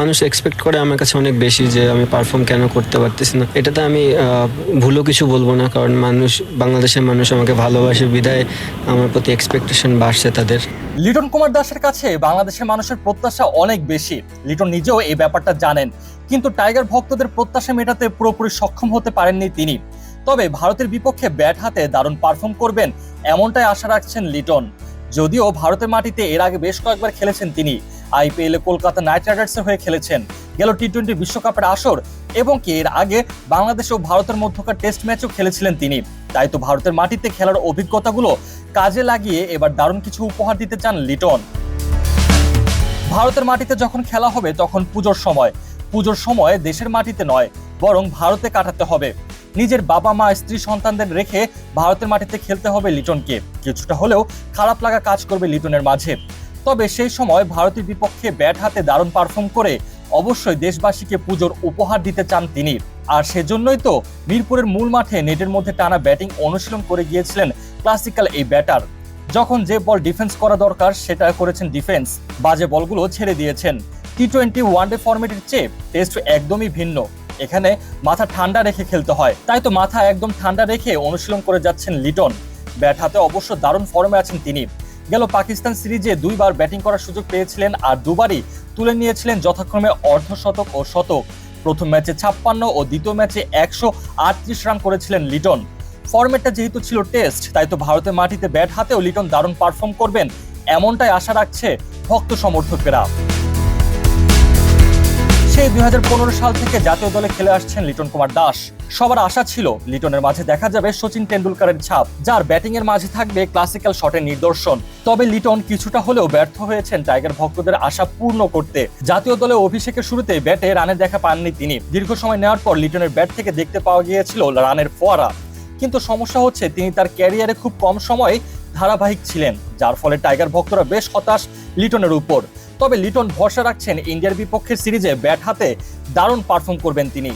মানুষ এক্সপেক্ট করে আমার কাছে অনেক বেশি যে আমি পারফর্ম কেন করতে পারতেছি না। এটাতে আমি ভুলও কিছু বলব না, কারণ মানুষ, বাংলাদেশের মানুষ আমাকে ভালোবাসে বিদায় আমার প্রতি এক্সপেকটেশন বাড়ছে তাদের। লিটন কুমার দাসের কাছে বাংলাদেশের মানুষের প্রত্যাশা অনেক বেশি। লিটন নিজেও এই ব্যাপারটা জানেন, কিন্তু টাইগার ভক্তদের প্রত্যাশা মেটাতে পুরোপুরি সক্ষম হতে পারেননি তিনি। তবে ভারতের বিপক্ষে ব্যাট হাতে দারুণ পারফর্ম করবেন, এমনটাই আশা রাখছেন লিটন। যদিও ভারতের মাটিতে এর আগে বেশ কয়েকবার খেলেছেন তিনি আইপিএলে কলকাতা নাইট রাইডার্সের হয়ে খেলেছেন। গেল টি টোয়েন্টি বিশ্বকাপের আসর এবং কি এর আগে বাংলাদেশ ও ভারতের মধ্যকার টেস্ট ম্যাচও খেলেছিলেন তিনি। তাই তো ভারতের মাটিতে খেলার অভিজ্ঞতাগুলো কাজে লাগিয়ে এবার দারুণ কিছু উপহার দিতে চান লিটন। ভারতের মাটিতে যখন খেলা হবে তখন পুজোর সময়। পুজোর সময় দেশের মাটিতে নয়, বরং ভারতে কাটাতে হবে। নিজের বাবা মা, স্ত্রী, সন্তানদের রেখে ভারতের মাটিতে খেলতে হবে লিটনকে। কিছুটা হলেও খারাপ লাগা কাজ করবে লিটনের মাঝে। তবে সেই সময় ভারতের বিপক্ষে ব্যাট হাতে দারুণ পারফর্ম করে অবশ্যই দেশবাসীকে পুজোর উপহার দিতে চান তিনি। আর সেজন্যই তো মিরপুরের মূল মাঠে নেটের মধ্যে টানা ব্যাটিং অনুশীলন করে গিয়েছিলেন ক্লাসিক্যাল এই ব্যাটার যখন যে বল ডিফেন্স করা দরকার, সেটা করেছেন ডিফেন্স বাজে বলগুলো ছেড়ে দিয়েছেন। টি টোয়েন্টি ওয়ানডে ফরম্যাটের চেয়ে টেস্ট একদমই ভিন্ন। এখানে মাথা ঠান্ডা রেখে খেলতে হয়। তাই তো মাথা একদম ঠান্ডা রেখে অনুশীলন করে যাচ্ছেন লিটন। ব্যাট হাতে অবশ্য দারুণ ফর্মে আছেন তিনি। গেল পাকিস্তান সিরিজে দুইবার ব্যাটিং করার সুযোগ পেয়েছিলেন আর দুবারই তুলে নিয়েছিলেন যথাক্রমে অর্ধশতক ও শতক। প্রথম ম্যাচে ছাপ্পান্ন ও দ্বিতীয় ম্যাচে একশো আটত্রিশ রান করেছিলেন লিটন। ফরম্যাটটা যেহেতু ছিল টেস্ট, তাই তো ভারতের মাটিতে ব্যাট হাতেও লিটন দারুণ পারফর্ম করবেন, এমনটাই আশা রাখছে ভক্ত সমর্থকেরা। সেই দুই সাল থেকে জাতীয় দলে খেলে আসছেন লিটন কুমার দাস। সবার আশা ছিল লিটনের মাঝে দেখা যাবে সচিন তেন্ডুলকারের ছাপ, যার ব্যাটিং এর মাঝে থাকবে ক্লাসিক্যাল শটের নিদর্শন। তবে লিটন কিছুটা হলেও ব্যর্থ হয়েছেন টাইগার ভক্তদের আশা পূর্ণ করতে। জাতীয় দলে অভিষেকের শুরুতে ব্যাটে রানের দেখা পাননি তিনি। দীর্ঘ সময় নেওয়ার পর লিটনের ব্যাট থেকে দেখতে পাওয়া গিয়েছিল রানের ফোয়ারা। কিন্তু সমস্যা হচ্ছে, তিনি তার ক্যারিয়ারে খুব কম সময়ে ধারাবাহিক ছিলেন, যার ফলে টাইগার ভক্তরা বেশ হতাশ লিটনের উপর। তবে লিটন ভরসা রাখছেন ইন্ডিয়ার বিপক্ষের সিরিজে ব্যাট হাতে দারুণ পারফর্ম করবেন তিনি।